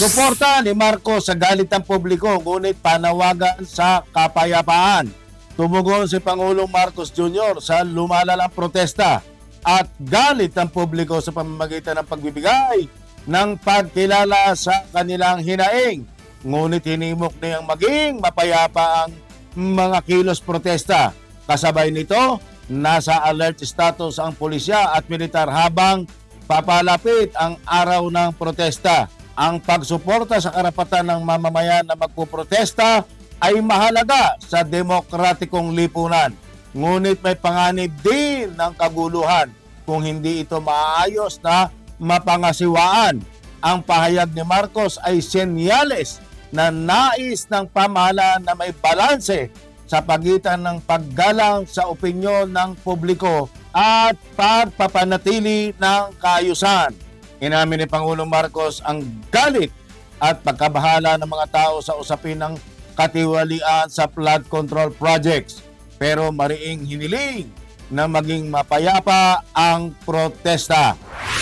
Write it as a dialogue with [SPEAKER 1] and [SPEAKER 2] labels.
[SPEAKER 1] Suporta ni Marcos sa galit ng publiko, ngunit panawagan sa kapayapaan. Tumugon si Pangulong Marcos Jr. sa lumalalang protesta at galit ng publiko sa pamamagitan ng pagbibigay ng pagkilala sa kanilang hinaing. Ngunit hinimok niyang maging mapayapa ang mga kilos protesta. Kasabay nito, nasa alert status ang pulisya at militar habang papalapit ang araw ng protesta. Ang pagsuporta sa karapatan ng mamamayan na magpuprotesta ay mahalaga sa demokratikong lipunan. Ngunit may panganib din ng kaguluhan kung hindi ito maayos na mapangasiwaan. Ang pahayag ni Marcos ay senyales na nais ng pamahalaan na may balanse sa pagitan ng paggalang sa opinyon ng publiko at pagpapanatili ng kaayusan. Inamin ni Pangulong Marcos ang galit at pagkabahala ng mga tao sa usapin ng katiwalian sa flood control projects. Pero mariing hiniling na maging mapayapa ang protesta.